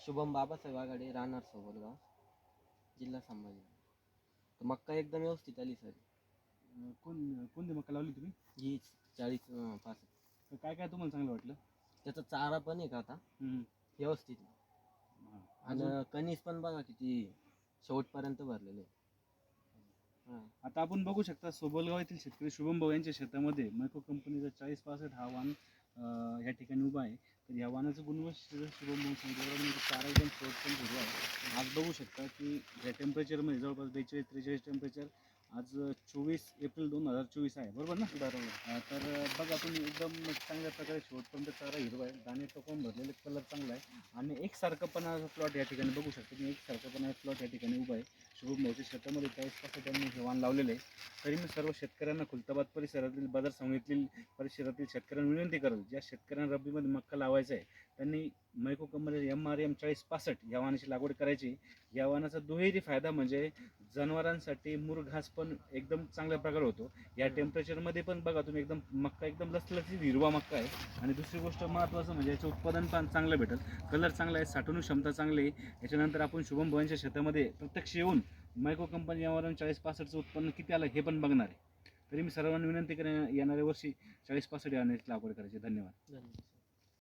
शुभम बाबासाहेब आघाडे राहणार सोबतगाव जिल्हा संभाजी तर मक्का एकदम व्यवस्थित आली सर. कोण कोणती मका लावली तुम्ही? ही चाळीस तर काय काय तुम्हाला चांगलं वाटलं? त्याचा चारा पण आहे का आता. व्यवस्थित. आणि? कणीस पण बघा किती शेवटपर्यंत भरलेले. आता आपण बघू शकता सोबलगाव येथील शेतकरी शुभम भाऊ यांच्या शेतामध्ये मायक्रो कंपनीचा चाळीस पासष्ट हा वाहन अं, या ठिकाणी उभा आहे. तर या वाहनाचं गुणवत्ता शुभम चारा एकदम शेवटपर्यंत हिरवा आहे. आज बघू शकता की या टेम्परेचरमध्ये जवळपास बेचाळीस त्रेचाळीस टेम्परेचर आज चोवीस एप्रिल दोन हजार चोवीस आहे. बरोबर ना? बरोबर. तर बघा तुम्ही एकदम चांगल्या प्रकारे शेवटपर्यंत चारा हिरवा आहे. दाणे टोकून भरलेले कलर चांगला आहे. आणि एकसारखंपणाचा प्लॉट या ठिकाणी बघू शकतो. तुम्ही एकसारखंपणा प्लॉट या ठिकाणी उभा आहे. शुभ भाऊच्या शेतामध्ये चाळीसपासून त्यांनी हे वाण लावलेलं आहे तरी मी सर्व शेतकऱ्यांना खुलताबाद परिसरातील बाजार समितीतील परिसरातील शेतकऱ्यांना विनंती करेल ज्या शेतकऱ्यांना रब्बीमध्ये मक्का लावायचा आहे त्यांनी Mahyco company M R M चाळीस पासष्ट या वाहनाची लागवड करायची. या वाहनाचा दुहेरी फायदा म्हणजे जनावरांसाठी मुरघास पण एकदम चांगल्या प्रकारे होतो. या टेम्परेचरमध्ये पण बघा तुम्ही एकदम मक्का एकदम लसलसीत हिरवा मक्का आहे. आणि दुसरी गोष्ट महत्त्वाचं म्हणजे याचं उत्पादन पण चांगलं भेटेल. कलर चांगला आहे साठवणूक क्षमता चांगली आहे. याच्यानंतर आपण शुभम भवनच्या शेतामध्ये प्रत्यक्ष येऊन मायक्रो कंपनी यावरून चाळीस पासष्टचं उत्पन्न किती आलं हे पण बघणार आहे. तरी मी सर्वांना विनंती करेन येणाऱ्या वर्षी चाळीस पासष्ट या लागवड करायची. धन्यवाद. धन्यवाद.